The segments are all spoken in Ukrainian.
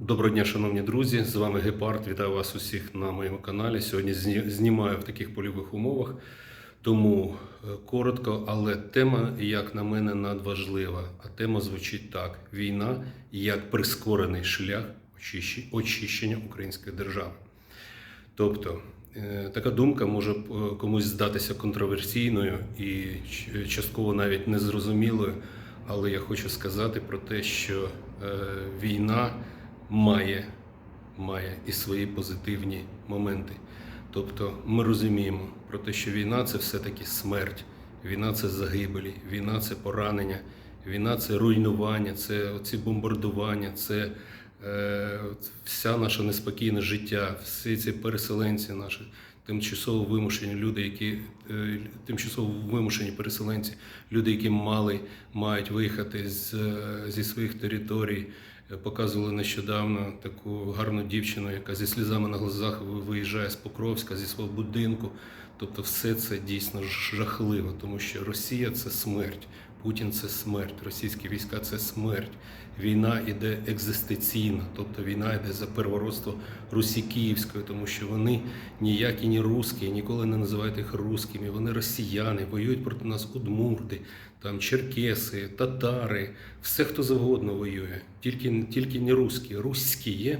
Доброго дня, шановні друзі! З вами Гепард. Вітаю вас усіх на моєму каналі. Сьогодні знімаю в таких польових умовах, тому е, коротко, але тема, як на мене, надважлива. А тема звучить так: війна як прискорений шлях очищення української держави. Тобто, е, така думка може е, комусь здатися контроверсійною і частково навіть незрозумілою, але я хочу сказати про те, що війна має, має і свої позитивні моменти. Тобто ми розуміємо про те, що війна це все-таки смерть, війна це загибелі, війна це поранення, війна це руйнування, це оці бомбардування, це е, вся наша неспокійне життя, всі ці переселенці наші, тимчасово вимушені люди, які е, тимчасово вимушені переселенці, люди, які мали, мають виїхати з, е, зі своїх територій. Е, Показували нещодавно таку гарну дівчину, яка зі слізами на глазах ви- виїжджає з Покровська зі свого будинку. Тобто, все це дійсно жахливо, тому що Росія це смерть, Путін це смерть, російські війська це смерть. Війна іде екзистенційна, тобто війна йде за первородство Русі Київської, тому що вони ніякі не русські, ніколи не називайте їх русскими. Вони росіяни, воюють проти нас удмурти, там черкеси, татари, все хто завгодно воює. Тільки, тільки не русські. Руські є,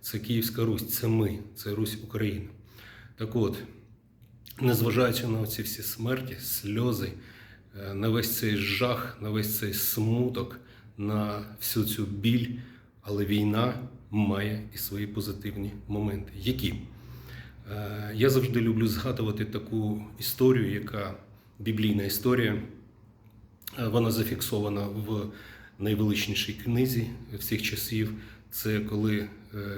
це Київська Русь, це ми, це Русь України. Так от, незважаючи на ці всі смерті, сльози, на весь цей жах, на весь цей смуток, на всю цю біль, але війна має і свої позитивні моменти. Які? Е, Я завжди люблю згадувати таку історію, яка біблійна історія. Е, Вона зафіксована в найвеличнішій книзі всіх часів. Це коли е,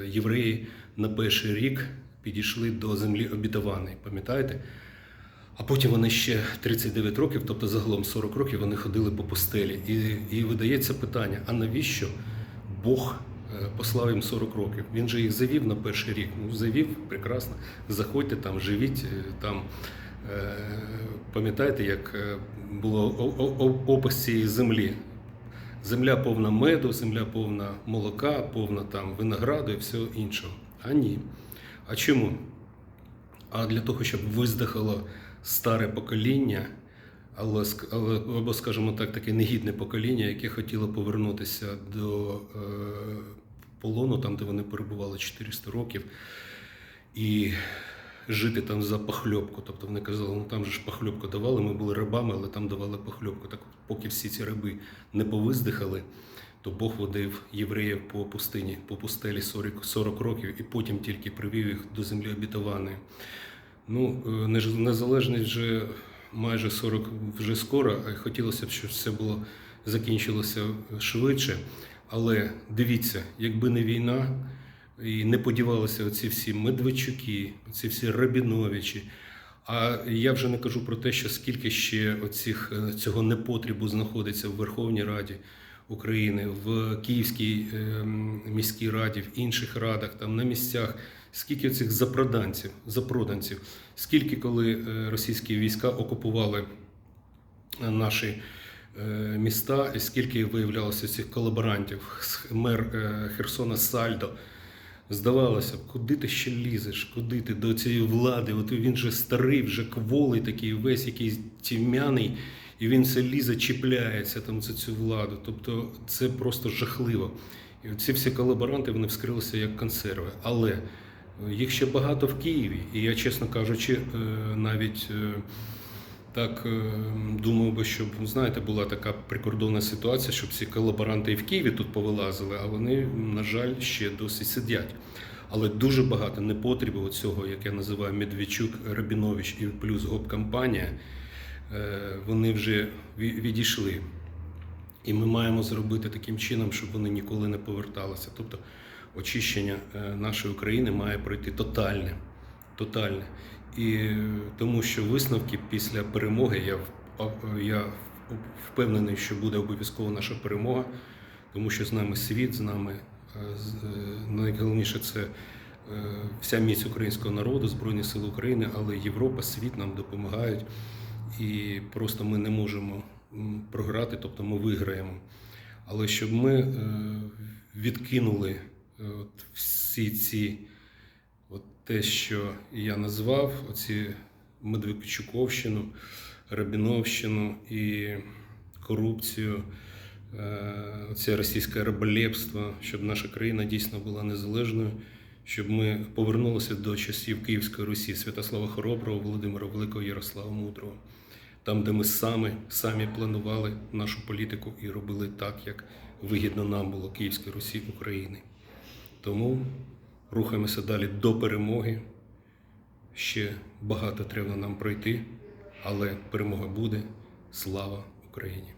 євреї на перший рік підійшли до землі обітованої. Пам'ятаєте? А потім вони ще 39 років, тобто загалом 40 років, вони ходили по пустелі. І, і видається питання: а навіщо Бог е, послав їм 40 років? Він же їх завів на перший рік. Ну, завів, прекрасно. Заходьте там, живіть е, там. Е, Пам'ятаєте, як було опис цієї землі? Земля повна меду, земля повна молока, повна там винограду і всього іншого. А ні. А чому? А для того, щоб виздихало старе покоління, але, або, скажімо так, таке негідне покоління, яке хотіло повернутися до е, полону, там, де вони перебували 400 років, і жити там за похльопку. Тобто вони казали, ну там же ж похльопку давали, ми були рабами, але там давали похльопку. Так поки всі ці раби не повиздихали, то Бог водив євреїв по пустині, по пустелі 40, 40 років, і потім тільки привів їх до землі обітованої. Ну, е, незалежність вже майже 40 вже скоро, а хотілося б, щоб все було закінчилося швидше. Але дивіться, якби не війна, і не подівалися оці всі Медведчуки, оці всі Рабіновичі. А я вже не кажу про те, що скільки ще оцих, е, цього непотрібу знаходиться в Верховній Раді України, в Київській е, міській раді, в інших радах, там на місцях. Скільки цих запроданців, запроданців, скільки коли е, російські війська окупували е, наші е, міста, і скільки виявлялося цих колаборантів, мер Херсона Сальдо. Здавалося б, куди ти ще лізеш, куди ти до цієї влади? От він же старий, вже кволий такий, весь якийсь тім'яний, і він все лізе, чіпляється там за цю владу. Тобто це просто жахливо. І ці всі колаборанти вони вскрилися як консерви. Але їх ще багато в Києві. І я, чесно кажучи, е, навіть е, так е, думав би, щоб знаєте, була така прикордонна ситуація, щоб ці колаборанти і в Києві тут повилазили, а вони, на жаль, ще досі сидять. Але дуже багато непотрібу цього, як я називаю Медведчук, Рабінович і плюс гоп-кампанія, вони вже відійшли. І ми маємо зробити таким чином, щоб вони ніколи не поверталися. Тобто очищення е, нашої України має пройти тотальне. Тотальне. І е, тому що висновки після перемоги, я, я впевнений, що буде обов'язково наша перемога, тому що з нами світ, з нами е, найголовніше це вся міць українського народу, Збройні Сили України, але Європа, світ нам допомагають. І просто ми не можемо програти, тобто ми виграємо. Але щоб ми відкинули от всі ці, от те, що я назвав, оці Медведчуковщину, Рабіновщину і корупцію, е, оце російське раболепство, щоб наша країна дійсно була незалежною, щоб ми повернулися до часів Київської Русі, Святослава Хороброго, Володимира Великого, Ярослава Мудрого, там, де ми самі, самі планували нашу політику і робили так, як вигідно нам було Київській Русі України. Тому рухаємося далі до перемоги. Ще багато треба нам пройти, але перемога буде. Слава Україні!